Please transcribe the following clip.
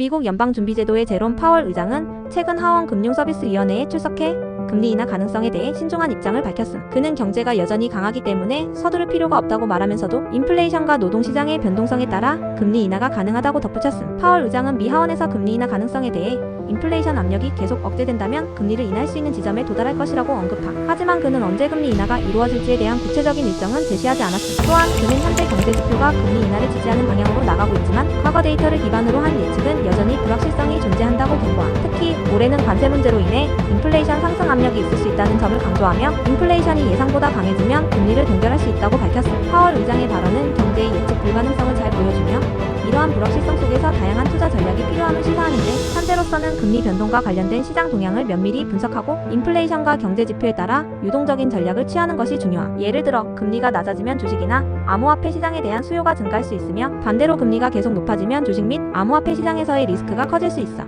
미국 연방준비제도의 제롬 파월 의장은 최근 하원 금융서비스위원회에 출석해 금리 인하 가능성에 대해 신중한 입장을 밝혔음. 그는 경제가 여전히 강하기 때문에 서두를 필요가 없다고 말하면서도 인플레이션과 노동시장의 변동성에 따라 금리 인하가 가능하다고 덧붙였음. 파월 의장은 미 하원에서 금리 인하 가능성에 대해 인플레이션 압력이 계속 억제된다면 금리를 인하할 수 있는 지점에 도달할 것이라고 언급함. 하지만 그는 언제 금리 인하가 이루어질지에 대한 구체적인 일정은 제시하지 않았음. 또한 그는 현재 경제 지표가 금리 인하를 지지하는 방향으로 나가고 있지만 과거 데이터를 기반으로 한 예측은 불확실성이 존재한다고 경고함. 특히 올해는 관세 문제로 인해 인플레이션 상승 압력이 있을 수 있다는 점을 강조하며 인플레이션이 예상보다 강해지면 금리를 동결할 수 있다고 밝혔음. 파월 의장의 발언은 경제의 예측 불가능성을 잘 보여주며 이러한 불확실성 속에서 다양한 투자 전략이 필요함을 시사하는데 현재로서는 금리 변동과 관련된 시장 동향을 면밀히 분석하고 인플레이션과 경제 지표에 따라 유동적인 전략을 취하는 것이 중요함. 예를 들어 금리가 낮아지면 주식이나 암호화폐 시장에 대한 수요가 증가할 수 있으며 반대로 금리가 계속 높아지면 주식 및 암호화폐 시장에서의 리스크가 커질 수 있어.